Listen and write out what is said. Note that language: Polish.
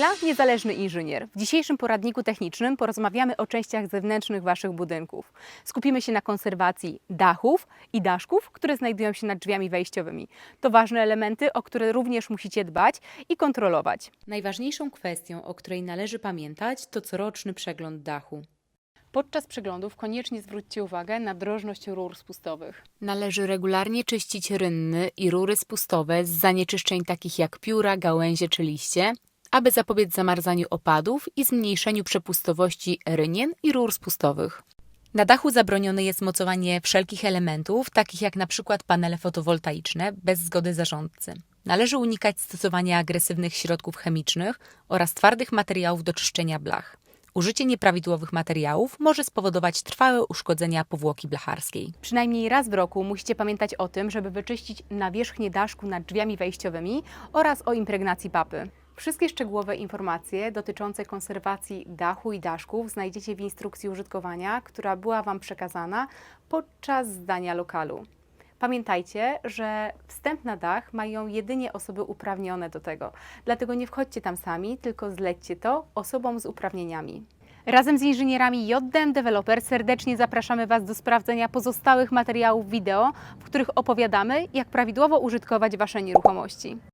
Kamila, niezależny inżynier. W dzisiejszym poradniku technicznym porozmawiamy o częściach zewnętrznych Waszych budynków. Skupimy się na konserwacji dachów i daszków, które znajdują się nad drzwiami wejściowymi. To ważne elementy, o które również musicie dbać i kontrolować. Najważniejszą kwestią, o której należy pamiętać, to coroczny przegląd dachu. Podczas przeglądów koniecznie zwróćcie uwagę na drożność rur spustowych. Należy regularnie czyścić rynny i rury spustowe z zanieczyszczeń takich jak pióra, gałęzie czy liście, aby zapobiec zamarzaniu opadów i zmniejszeniu przepustowości rynien i rur spustowych. Na dachu zabronione jest mocowanie wszelkich elementów, takich jak przykład panele fotowoltaiczne, bez zgody zarządcy. Należy unikać stosowania agresywnych środków chemicznych oraz twardych materiałów do czyszczenia blach. Użycie nieprawidłowych materiałów może spowodować trwałe uszkodzenia powłoki blacharskiej. Przynajmniej raz w roku musicie pamiętać o tym, żeby wyczyścić nawierzchnię daszku nad drzwiami wejściowymi oraz o impregnacji papy. Wszystkie szczegółowe informacje dotyczące konserwacji dachu i daszków znajdziecie w instrukcji użytkowania, która była Wam przekazana podczas zdania lokalu. Pamiętajcie, że wstęp na dach mają jedynie osoby uprawnione do tego. Dlatego nie wchodźcie tam sami, tylko zlećcie to osobom z uprawnieniami. Razem z inżynierami JDM Developer serdecznie zapraszamy Was do sprawdzenia pozostałych materiałów wideo, w których opowiadamy, jak prawidłowo użytkować Wasze nieruchomości.